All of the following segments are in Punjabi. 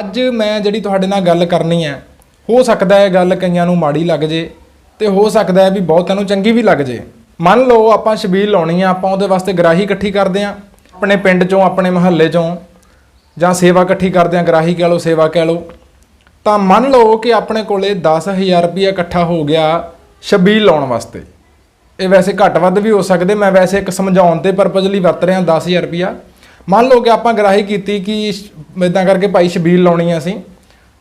ਅੱਜ ਮੈਂ ਜਿਹੜੀ ਤੁਹਾਡੇ ਨਾਲ ਗੱਲ ਕਰਨੀ ਹੈ, ਹੋ ਸਕਦਾ ਹੈ ਗੱਲ ਕਈਆਂ ਨੂੰ ਮਾੜੀ ਲੱਗ ਜੇ ਤੇ ਹੋ ਸਕਦਾ ਹੈ ਵੀ ਬਹੁਤਿਆਂ ਨੂੰ ਚੰਗੀ ਵੀ ਲੱਗ ਜੇ। ਮੰਨ ਲਓ ਆਪਾਂ ਛਬੀਲ ਲਾਉਣੀ ਆ, ਆਪਾਂ ਉਹਦੇ ਵਾਸਤੇ ਗਰਾਹੀ ਇਕੱਠੀ ਕਰਦੇ ਆ ਆਪਣੇ ਪਿੰਡ ਚੋਂ, ਆਪਣੇ ਮਹੱਲੇ ਚੋਂ ਜਾਂ ਸੇਵਾ ਇਕੱਠੀ ਕਰਦੇ ਆ ਗਰਾਹੀ ਕਹਿ ਲਓ, ਸੇਵਾ ਕਹਿ ਲਓ, ਤਾਂ ਮੰਨ ਲਓ ਕਿ ਆਪਣੇ ਕੋਲੇ 10000 ਰੁਪਏ ਇਕੱਠਾ ਹੋ ਗਿਆ ਛਬੀਲ ਲਾਉਣ ਵਾਸਤੇ। ਇਹ ਵੈਸੇ ਘੱਟ ਵੱਧ ਵੀ ਹੋ ਸਕਦੇ, ਮੈਂ ਵੈਸੇ ਇੱਕ ਸਮਝਾਉਣ ਤੇ ਪਰਪਸ ਲਈ ਵਰਤ ਰਿਹਾ 10000 ਰੁਪਿਆ ਮੰਨ ਲਓ ਕਿ ਆਪਾਂ ਗਰਾਹੀ ਕੀਤੀ ਕਿ ਇਦਾਂ ਕਰਕੇ ਭਾਈ ਸ਼ਬੀਲ ਲਾਉਣੀ ਆ ਅਸੀਂ,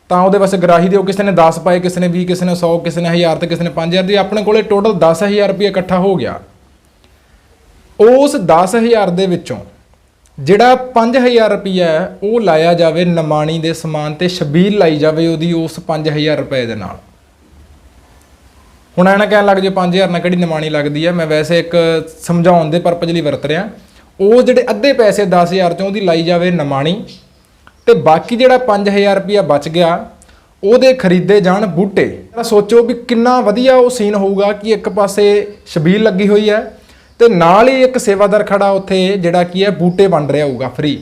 ਤਾਂ ਉਹਦੇ ਵਾਸਤੇ ਗਰਾਹੀ ਦਿਓ, ਕਿਸੇ ਨੇ 10 ਪਾਏ, ਕਿਸੇ ਨੇ 20 ਕਿਸੇ ਨੇ 100 ਕਿਸੇ ਨੇ 1000 ਤੇ ਕਿਸੇ ਨੇ 5000 ਦੀ, ਆਪਣੇ ਕੋਲੇ ਟੋਟਲ 10000 ਰੁਪਏ ਇਕੱਠਾ ਹੋ ਗਿਆ। ਉਸ 10000 ਦੇ ਵਿੱਚੋਂ ਜਿਹੜਾ 5000 ਰੁਪਿਆ ਹੈ, ਉਹ ਲਾਇਆ ਜਾਵੇ ਨਮਾਣੀ ਦੇ ਸਮਾਨ ਤੇ ਸ਼ਬੀਲ ਲਾਈ ਜਾਵੇ ਉਹਦੀ ਉਸ 5000 ਰੁਪਏ ਦੇ ਨਾਲ। ਹੁਣ ਐਨਾ ਕਹਿਣ ਲੱਗ ਜੇ 5000 ਨਾਲ ਕਿਹੜੀ ਨਮਾਣੀ ਲੱਗਦੀ ਹੈ, ਮੈਂ ਵੈਸੇ ਇੱਕ ਸਮਝਾਉਣ ਦੇ ਪਰਪਸ ਲਈ ਵਰਤ ਰਿਹਾ। ਉਹ ਜਿਹੜੇ ਅੱਧੇ ਪੈਸੇ 10000 ਚੋਂ ਉਹਦੀ ਲਾਈ ਜਾਵੇ ਨਮਾਣੀ ਤੇ ਬਾਕੀ ਜਿਹੜਾ 5000 ਰੁਪਇਆ ਬਚ ਗਿਆ, ਉਹਦੇ ਖਰੀਦੇ ਜਾਣ ਬੂਟੇ। ਤਾਂ ਸੋਚੋ ਵੀ ਕਿੰਨਾ ਵਧੀਆ ਉਹ ਸੀਨ ਹੋਊਗਾ ਕਿ ਇੱਕ ਪਾਸੇ ਸ਼ਬੀਲ ਲੱਗੀ ਹੋਈ ਹੈ ਤੇ ਨਾਲ ਹੀ ਇੱਕ ਸੇਵਾਦਾਰ ਖੜਾ ਉੱਥੇ ਜਿਹੜਾ ਕੀ ਹੈ, ਬੂਟੇ ਵੰਡ ਰਿਹਾ ਹੋਊਗਾ ਫ੍ਰੀ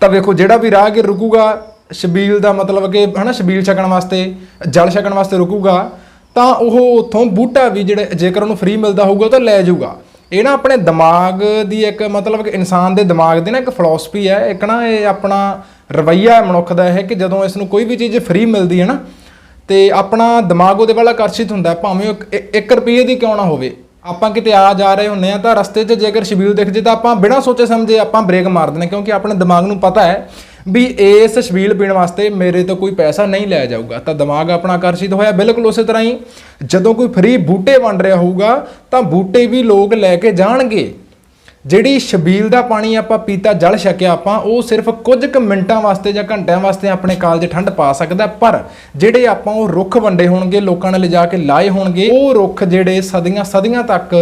ਤਾਂ ਵੇਖੋ, ਜਿਹੜਾ ਵੀ ਰਾਹਗੀਰ ਰੁਕੂਗਾ ਸ਼ਬੀਲ ਦਾ ਮਤਲਬ ਕਿ ਹਨਾ ਸ਼ਬੀਲ ਛਕਣ ਵਾਸਤੇ, ਜਲ ਛਕਣ ਵਾਸਤੇ ਰੁਕੂਗਾ, ਤਾਂ ਉਹ ਉਥੋਂ ਬੂਟਾ ਵੀ ਜਿਹੜੇ ਜੇਕਰ ਉਹਨੂੰ ਫ੍ਰੀ ਮਿਲਦਾ ਹੋਊਗਾ ਤਾਂ ਲੈ ਜਾਊਗਾ। ਇਹ ਨਾ ਆਪਣੇ ਦਿਮਾਗ ਦੀ ਇੱਕ ਮਤਲਬ ਕਿ ਇਨਸਾਨ ਦੇ ਦਿਮਾਗ ਦੀ ਨਾ ਇੱਕ ਫਿਲਾਸਫੀ ਹੈ ਇੱਕ ਨਾ ਇਹ ਆਪਣਾ ਰਵਈਆ ਹੈ ਮਨੁੱਖ ਦਾ ਇਹ ਕਿ ਜਦੋਂ ਇਸ ਨੂੰ ਕੋਈ ਵੀ ਚੀਜ਼ ਫ੍ਰੀ ਮਿਲਦੀ ਹੈ ਨਾ ਤੇ ਆਪਣਾ ਦਿਮਾਗ ਉਹਦੇ ਵੱਲ ਆਕਰਸ਼ਿਤ ਹੁੰਦਾ ਹੈ, ਭਾਵੇਂ 1 ਰੁਪਏ ਦੀ ਕਿਉਂ ਨਾ ਹੋਵੇ। ਆਪਾਂ ਕਿਤੇ ਆ ਜਾ ਰਹੇ ਹੁੰਨੇ ਆ ਤਾਂ ਰਸਤੇ 'ਚ ਜੇਕਰ ਸ਼ਬੀਲ ਦਿਖ ਜੇ ਤਾਂ ਆਪਾਂ ਬਿਨਾਂ ਸੋਚੇ ਸਮਝੇ ਆਪਾਂ ਬ੍ਰੇਕ ਮਾਰ ਦਿੰਦੇ ਹਾਂ ਕਿਉਂਕਿ ਆਪਣੇ ਦਿਮਾਗ ਨੂੰ ਪਤਾ ਹੈ ਵੀ ਇਸ ਸ਼ਬੀਲ ਪੀਣ ਵਾਸਤੇ ਮੇਰੇ ਤੋਂ ਕੋਈ ਪੈਸਾ ਨਹੀਂ ਲਿਆ ਜਾਊਗਾ। ਤਾਂ ਦਿਮਾਗ ਆਪਣਾ ਆਕਰਸ਼ਿਤ ਹੋਇਆ। ਬਿਲਕੁਲ ਉਸੇ ਤਰ੍ਹਾਂ ਹੀ ਜਦੋਂ ਕੋਈ ਫ੍ਰੀ ਬੂਟੇ ਵੰਡ ਰਿਹਾ ਹੋਊਗਾ, ਤਾਂ ਬੂਟੇ ਵੀ ਲੋਕ ਲੈ ਕੇ ਜਾਣਗੇ। ਜਿਹੜੀ ਸ਼ਬੀਲ ਦਾ ਪਾਣੀ ਆਪਾਂ ਪੀਤਾ, ਜਲ ਛਕਿਆ ਆਪਾਂ, ਉਹ ਸਿਰਫ ਕੁਝ ਕੁ ਮਿੰਟਾਂ ਵਾਸਤੇ ਜਾਂ ਘੰਟਿਆਂ ਵਾਸਤੇ ਆਪਣੇ ਕਾਲ 'ਚ ਠੰਡ ਪਾ ਸਕਦਾ ਪਰ ਜਿਹੜੇ ਆਪਾਂ ਉਹ ਰੁੱਖ ਵੰਡੇ ਹੋਣਗੇ, ਲੋਕਾਂ ਨੇ ਲਿਜਾ ਕੇ ਲਾਏ ਹੋਣਗੇ, ਉਹ ਰੁੱਖ ਜਿਹੜੇ ਸਦੀਆਂ ਸਦੀਆਂ ਤੱਕ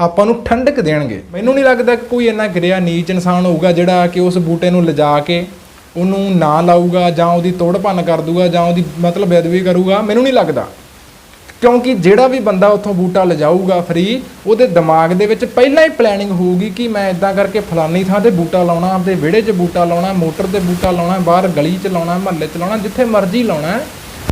ਆਪਾਂ ਨੂੰ ਠੰਡਕ ਦੇਣਗੇ। ਮੈਨੂੰ ਨਹੀਂ ਲੱਗਦਾ ਕਿ ਕੋਈ ਇੰਨਾ ਗਿਰਿਆ, ਨੀਚ ਇਨਸਾਨ ਹੋਊਗਾ ਜਿਹੜਾ ਕਿ ਉਸ ਬੂਟੇ ਨੂੰ ਲਿਜਾ ਕੇ ਉਹਨੂੰ ਨਾ ਲਾਊਗਾ ਜਾਂ ਉਹਦੀ ਤੋੜ ਭੰਨ ਕਰ ਦੂਗਾ ਜਾਂ ਉਹਦੀ ਮਤਲਬ ਬੇਅਦਬੀ ਕਰੂਗਾ, ਮੈਨੂੰ ਨਹੀਂ ਲੱਗਦਾ। ਕਿਉਂਕਿ ਜਿਹੜਾ ਵੀ ਬੰਦਾ ਉੱਥੋਂ ਬੂਟਾ ਲਿਜਾਊਗਾ ਫਰੀ ਉਹਦੇ ਦਿਮਾਗ ਦੇ ਵਿੱਚ ਪਹਿਲਾਂ ਹੀ ਪਲੈਨਿੰਗ ਹੋਊਗੀ ਕਿ ਮੈਂ ਇਦਾਂ ਕਰਕੇ ਫਲਾਨੀ ਥਾਂ ਤੇ ਬੂਟਾ ਲਾਉਣਾ, ਆਪਦੇ ਵਿਹੜੇ 'ਚ ਬੂਟਾ ਲਾਉਣਾ, ਮੋਟਰ ਤੇ ਬੂਟਾ ਲਾਉਣਾ, ਬਾਹਰ ਗਲੀ 'ਚ ਲਾਉਣਾ, ਮਹੱਲੇ 'ਚ ਲਾਉਣਾ, ਜਿੱਥੇ ਮਰਜ਼ੀ ਲਾਉਣਾ।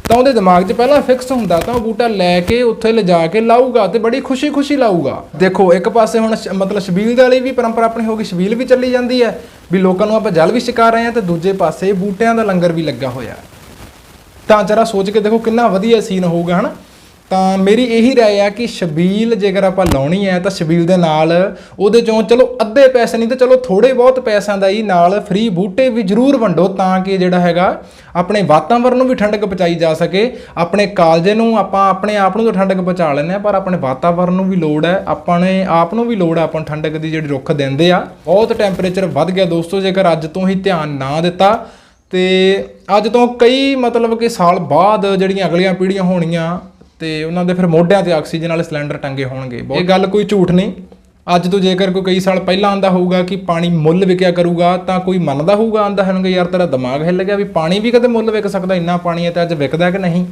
ਤਾਂ ਉਹਦੇ ਦਿਮਾਗ 'ਚ ਪਹਿਲਾਂ ਫਿਕਸ ਹੁੰਦਾ, ਤਾਂ ਉਹ ਬੂਟਾ ਲੈ ਕੇ ਉੱਥੇ ਲਿਜਾ ਕੇ ਲਾਊਗਾ ਤੇ ਬੜੀ ਖੁਸ਼ੀ-ਖੁਸ਼ੀ ਲਾਊਗਾ। ਦੇਖੋ, ਇੱਕ ਪਾਸੇ ਹੁਣ ਸ਼- ਮਤਲਬ ਸ਼ਬੀਲ ਦੇ ਲਈ ਵੀ ਪਰੰਪਰਾ ਆਪਣੀ ਹੋ ਗਈ, ਸ਼ਬੀਲ ਵੀ ਚੱਲੀ ਜਾਂਦੀ ਹੈ, ਵੀ ਲੋਕਾਂ ਨੂੰ ਆਪਾਂ ਜਲ ਵੀ ਛਕਾ ਰਹੇ ਹਾਂ ਤੇ ਦੂਜੇ ਪਾਸੇ ਬੂਟਿਆਂ ਦਾ ਲੰਗਰ ਵੀ ਲੱਗਾ ਹੋਇਆ। ਤਾਂ ਜਰਾ ਸੋਚ ਕੇ ਦੇਖੋ ਕਿੰਨਾ ਵਧੀਆ ਸੀਨ ਹੋਊਗਾ, ਹਨਾ? ਤਾਂ ਮੇਰੀ ਇਹੀ ਰਾਏ ਆ ਕਿ ਸ਼ਬੀਲ ਜੇਕਰ ਆਪਾਂ ਲਾਉਣੀ ਹੈ ਤਾਂ ਸ਼ਬੀਲ ਦੇ ਨਾਲ ਉਹਦੇ ਚੋਂ ਚਲੋ ਅੱਧੇ ਪੈਸੇ ਨਹੀਂ ਤਾਂ ਚਲੋ ਥੋੜੇ ਬਹੁਤ ਪੈਸਿਆਂ ਦਾ ਹੀ ਨਾਲ ਫ੍ਰੀ ਬੂਟੇ ਵੀ ਜ਼ਰੂਰ ਵੰਡੋ ਤਾਂ ਕਿ ਜਿਹੜਾ ਹੈਗਾ ਆਪਣੇ ਵਾਤਾਵਰਣ ਨੂੰ ਵੀ ਠੰਡਕ ਪਹੁੰਚਾਈ ਜਾ ਸਕੇ। ਆਪਣੇ ਕਾਲਜੇ ਨੂੰ ਆਪਾਂ ਆਪਣੇ ਆਪ ਨੂੰ ਤਾਂ ਠੰਡਕ ਪਹੁੰਚਾ ਲੈਂਦੇ ਆ ਪਰ ਆਪਣੇ ਵਾਤਾਵਰਣ ਨੂੰ ਵੀ ਲੋੜ ਹੈ, ਆਪਣੇ ਆਪ ਨੂੰ ਵੀ ਲੋੜ ਹੈ ਆਪਾਂ ਨੂੰ ਠੰਡਕ ਦੀ ਜਿਹੜੀ ਰੁੱਖ ਦਿੰਦੇ ਆ। ਬਹੁਤ ਟੈਂਪਰੇਚਰ ਵੱਧ ਗਿਆ ਦੋਸਤੋ, ਜੇਕਰ ਅੱਜ ਤੋਂ ਹੀ ਧਿਆਨ ਨਾ ਦਿੱਤਾ, ਤੇ ਅੱਜ ਤੋਂ ਕਈ ਮਤਲਬ ਕਿ ਸਾਲ ਬਾਅਦ ਜਿਹੜੀਆਂ ਅਗਲੀਆਂ ਪੀੜ੍ਹੀਆਂ ਹੋਣੀਆਂ ਤੇ ਉਹਨਾਂ ਦੇ ਫਿਰ ਮੋਢਿਆਂ ਤੇ ਆਕਸੀਜਨ ਵਾਲੇ ਸਿਲੰਡਰ ਟੰਗੇ ਹੋਣਗੇ। ਇਹ ਗੱਲ ਕੋਈ ਝੂਠ ਨਹੀਂ। ਅੱਜ ਤੋਂ ਜੇਕਰ ਕੋਈ ਕਈ ਸਾਲ ਪਹਿਲਾਂ ਆਂਦਾ ਹੋਊਗਾ ਕਿ ਪਾਣੀ ਮੁੱਲ ਵਿਕਿਆ ਕਰੂਗਾ, ਤਾਂ ਕੋਈ ਮੰਨਦਾ ਹੋਊਗਾ ਆਂਦਾ ਹੋਣਗੇ, ਯਾਰ ਤੇਰਾ ਦਿਮਾਗ ਹਿੱਲ ਗਿਆ ਵੀ ਪਾਣੀ ਵੀ ਕਦੇ ਮੁੱਲ ਵਿਕ ਸਕਦਾ, ਇੰਨਾ ਪਾਣੀ ਹੈ ਤੇ ਅੱਜ ਵਿਕਦਾ ਕਿ ਨਹੀਂ?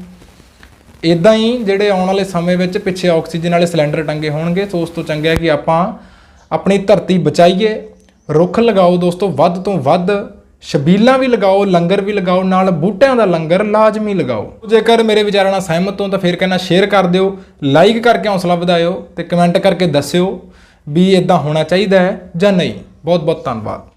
ਇਦਾਂ ਹੀ ਜਿਹੜੇ ਆਉਣ ਵਾਲੇ ਸਮੇਂ ਵਿੱਚ ਪਿੱਛੇ ਆਕਸੀਜਨ ਵਾਲੇ ਸਿਲੰਡਰ ਟੰਗੇ ਹੋਣਗੇ, ਸੋ ਉਸ ਤੋਂ ਚੰਗਾ ਕਿ ਆਪਾਂ ਆਪਣੀ ਧਰਤੀ ਬਚਾਈਏ। ਰੁੱਖ ਲਗਾਓ ਦੋਸਤੋ, ਵੱਧ ਤੋਂ ਵੱਧ ਸ਼ਬੀਲਾਂ ਵੀ ਲਗਾਓ, ਲੰਗਰ ਵੀ ਲਗਾਓ, ਨਾਲ ਬੂਟਿਆਂ ਦਾ ਲੰਗਰ ਲਾਜ਼ਮੀ ਲਗਾਓ। ਜੇਕਰ ਮੇਰੇ ਵਿਚਾਰਾਂ ਨਾਲ ਸਹਿਮਤ ਹੋ ਤਾਂ ਫਿਰ ਕਹਿੰਦਾ ਸ਼ੇਅਰ ਕਰ ਦਿਓ ਲਾਈਕ ਕਰਕੇ ਹੌਸਲਾ ਵਧਾਇਓ ਤੇ ਕਮੈਂਟ ਕਰਕੇ ਦੱਸਿਓ ਵੀ ਇਦਾਂ ਹੋਣਾ ਚਾਹੀਦਾ ਹੈ ਜਾਂ ਨਹੀਂ। ਬਹੁਤ ਬਹੁਤ ਧੰਨਵਾਦ।